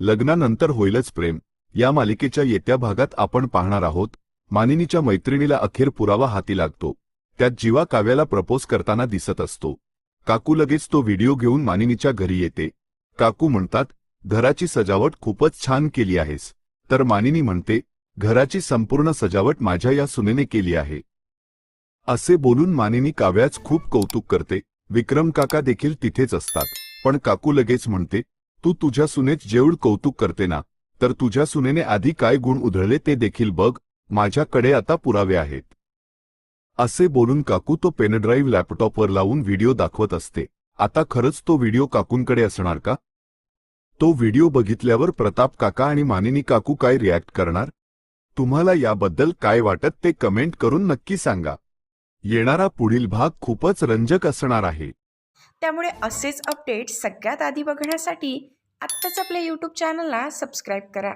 लग्नानंतर होईलच प्रेम. या मालिकेच्या येत्या भागात आपण पाहणार आहोत मानिनीच्या मैत्रिणीला अखेर पुरावा हाती लागतो. त्यात जीवा काव्याला प्रपोज करताना दिसत असतो. काकू लगेच तो व्हिडिओ घेऊन मानिनीच्या घरी येते. काकू म्हणतात घराची सजावट खूपच छान केली आहेस. तर मानिनी म्हणते घराची संपूर्ण सजावट माझ्या या सुनेने केली आहे. असे बोलून मानिनी काव्याच खूप कौतुक करते. विक्रम काका देखील तिथेच असतात. पण काकू लगेच म्हणते तू तुझ्या सुनेच जेवढ कौतुक करते ना तर तुझ्या सुनेने आधी काय गुण उधळले ते देखील बघ माझ्याकडे आता पुरावे आहेत. असे बोलून काकू तो पेनड्राईव्ह लॅपटॉपवर लावून व्हिडिओ दाखवत असते. आता खरंच तो व्हिडिओ काकूंकडे असणार का? तो व्हिडिओ बघितल्यावर प्रताप काका आणि मानिनी काकू काय रिॲक्ट करणार? तुम्हाला याबद्दल काय वाटत ते कमेंट करून नक्की सांगा. येणारा पुढील भाग खूपच रंजक असणार आहे. त्यामुळे असेच अपडेट सगळ्यात आधी बघण्यासाठी आत्ताच आपल्या यूट्यूब चॅनलला सबस्क्राईब करा.